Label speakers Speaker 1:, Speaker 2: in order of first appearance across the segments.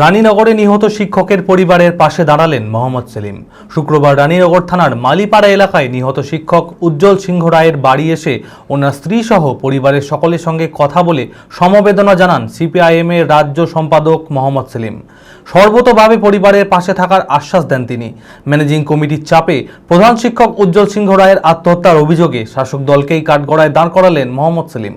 Speaker 1: রানীনগরে নিহত শিক্ষকের পরিবারের পাশে দাঁড়ালেন মোহাম্মদ সেলিম। শুক্রবার রানীনগর থানার মালিপাড়া এলাকায় নিহত শিক্ষক উজ্জ্বল সিংহ রায়ের বাড়ি এসে ওনার স্ত্রী সহ পরিবারের সকলের সঙ্গে কথা বলে সমবেদনা জানান সিপিআইএম এর রাজ্য সম্পাদক মোহাম্মদ সেলিম। সর্বতভাবে পরিবারের পাশে থাকার আশ্বাস দেন তিনি। ম্যানেজিং কমিটির চাপে প্রধান শিক্ষক উজ্জ্বল সিংহ রায়ের আত্মহত্যার অভিযোগে শাসক দলকেই কাঠগড়ায় দাঁড় করালেন মোহাম্মদ সেলিম।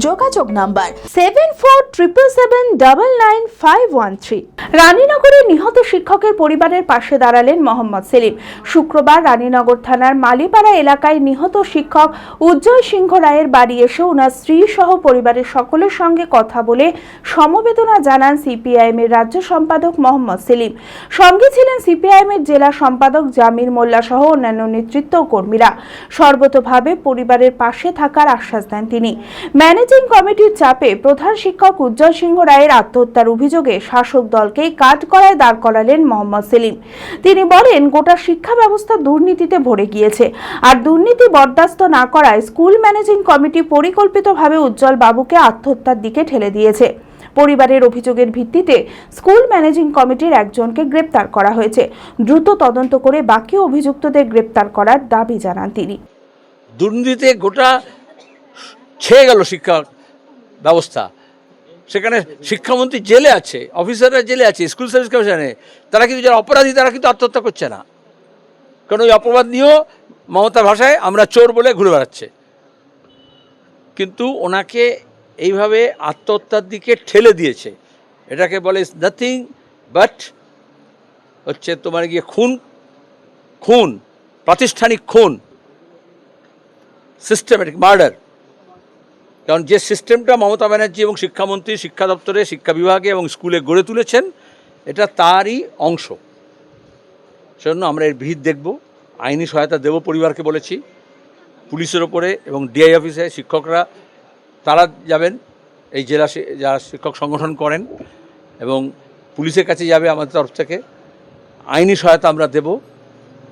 Speaker 2: যোগাযোগ number seven four triple seven double nine five one three রানীনগরে নিহত শিক্ষকের পরিবারের পাশে দাঁড়ালেন মোহাম্মদ সেলিম। শুক্রবার রানীনগর থানার মালিপাড়া এলাকায় নিহত শিক্ষক উজ্জয় সিংহ রায়ের বাড়ি এসে ওনার স্ত্রী সহ পরিবারের সকলের সঙ্গে কথা বলে সমবেদনা জানান সিপিআইএম এর রাজ্য সম্পাদক মোহাম্মদ সেলিম। সঙ্গে ছিলেন সিপিআইএম এর জেলা সম্পাদক জামির মোল্লা সহ অন্যান্য নেতৃত্ব কর্মীরা। সর্বতভাবে পরিবারের পাশে থাকার আশ্বাস দেন তিনি। কমিটির চাপে প্রধান শিক্ষক উজ্জ্বল সিংহ রায়ের আত্মহত্যার অভিযোগে শাসক দলকেই কাঠগড়ায় দাঁড় করালেন মোহাম্মদ সেলিম। তিনি বলেন, গোটা শিক্ষা ব্যবস্থা দুর্নীতিতে ভরে গিয়েছে। আর দুর্নীতি বরদাস্ত না করায় স্কুল ম্যানেজিং কমিটি পরিকল্পিতভাবে উজ্জ্বল বাবুকে আত্মহত্যার দিকে ঠেলে দিয়েছে। পরিবারের অভিযোগের ভিত্তিতে স্কুল ম্যানেজিং কমিটির একজনকে গ্রেপ্তার করা হয়েছে। দ্রুত তদন্ত করে বাকি অভিযুক্তদের গ্রেপ্তার করার দাবি জানান তিনি।
Speaker 3: দুর্নীতিতে গোটা ছেয়ে গেল শিক্ষা ব্যবস্থা। সেখানে শিক্ষামন্ত্রী জেলে আছে, অফিসাররা জেলে আছে, স্কুল সার্ভিস কমিশনে। তারা কিন্তু যারা অপরাধী, তারা কিন্তু আত্মহত্যা করছে না। কারণ ওই অপরাধ নিয়েও মমতার ভাষায় আমরা চোর বলে ঘুরে বেড়াচ্ছে। কিন্তু ওনাকে এইভাবে আত্মহত্যার দিকে ঠেলে দিয়েছে। এটাকে বলে ইস নাথিং বাট হচ্ছে তোমার গিয়ে খুন খুন, প্রাতিষ্ঠানিক খুন সিস্টেমেটিক মার্ডার কারণ যে সিস্টেমটা মমতা ব্যানার্জি এবং শিক্ষামন্ত্রী, শিক্ষা দপ্তরে, শিক্ষা বিভাগে এবং স্কুলে গড়ে তুলেছেন, এটা তারই অংশ। সেজন্য আমরা এর ভিত দেখব, আইনি সহায়তা দেব পরিবারকে বলেছি, পুলিশের ওপরে এবং ডিআই অফিসে শিক্ষকরা, তারা যাবেন, এই জেলা যারা শিক্ষক সংগঠন করেন এবং পুলিশের কাছে যাবে আমাদের তরফ থেকে। আইনি সহায়তা আমরা দেব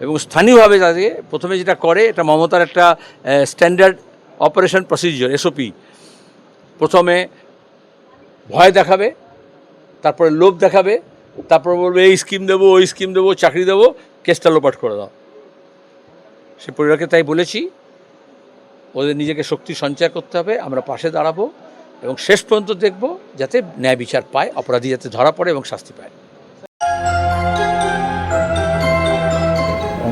Speaker 3: এবং স্থানীয়ভাবে যাতে প্রথমে যেটা করে, এটা মমতার একটা স্ট্যান্ডার্ড অপারেশন প্রসিজিওর এসওপি প্রথমে ভয় দেখাবে, তারপরে লোভ দেখাবে, তারপর বলবে, এই স্কিম দেবো, ওই স্কিম দেবো, চাকরি দেবো, কেসটা লোপাট করে দাও। সে পরিবারকে তাই বলেছি, ওদের নিজেকে শক্তি সঞ্চয় করতে হবে, আমরা পাশে দাঁড়াবো এবং শেষ পর্যন্ত দেখব যাতে ন্যায় বিচার পায়, অপরাধী যাতে ধরা পড়ে এবং শাস্তি পায়।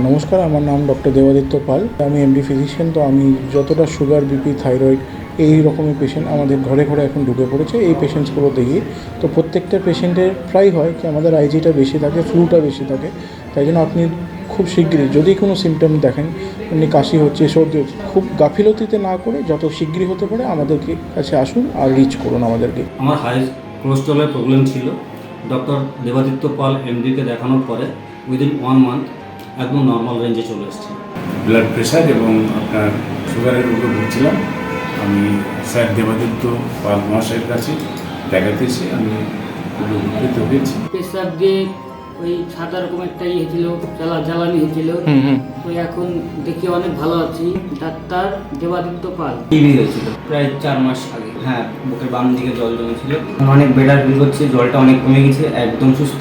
Speaker 4: নমস্কার, আমার নাম ডক্টর দেবাদিত্য পাল। আমি এমডি ফিজিশিয়ান তো আমি যতটা সুগার বিপি থাইরয়েড এই রকমের পেশেন্ট আমাদের ঘরে ঘরে এখন ঢুকে পড়েছে। এই পেশেন্টসগুলো দেখি। তো প্রত্যেকটা পেশেন্টের প্রায় হয় কি, আমাদের আইজিটা বেশি থাকে ফ্লুটা বেশি থাকে। তাই জন্য আপনি খুব শীঘ্রই যদি কোনো সিমটম দেখেন, এমনি কাশি হচ্ছে, সর্দি হচ্ছে, খুব গাফিলতিতে না করে যত শীঘ্রই হতে পারে, আমাদেরকে কাছে আসুন আর রিচ করুন আমাদেরকে।
Speaker 5: আমার হাই কোলেস্ট্রলের প্রবলেম ছিল। ডক্টর দেবাদিত্য পাল এমডিকে দেখানোর পরে উইদিন ওয়ান মান্থ একদম নর্মাল রেঞ্জে চলে এসেছে
Speaker 6: ব্লাড প্রেশার এবং আপনার সুগারের উপরে ভুগছিলাম। আমি স্যার দেবাদিত্য পাল মহাশয়ের কাছে দেখাতে এসে আমি খুব উপকৃত হয়েছি।
Speaker 7: পেশাব দিয়ে ওই সাদা রকম একটা ইয়ে হয়েছিল জ্বালা জ্বালানি হয়েছিল তো এখন দেখি অনেক ভালো আছি। ডাক্তার দেবাদিত্য পাল।
Speaker 8: টিভি হয়েছিল। প্রায় চার মাস আগে। হ্যাঁ বুকের বাম দিকে জল জমেছিল। অনেক বেটার ফিল করছে জলটা অনেক কমে গেছে একদম সুস্থ।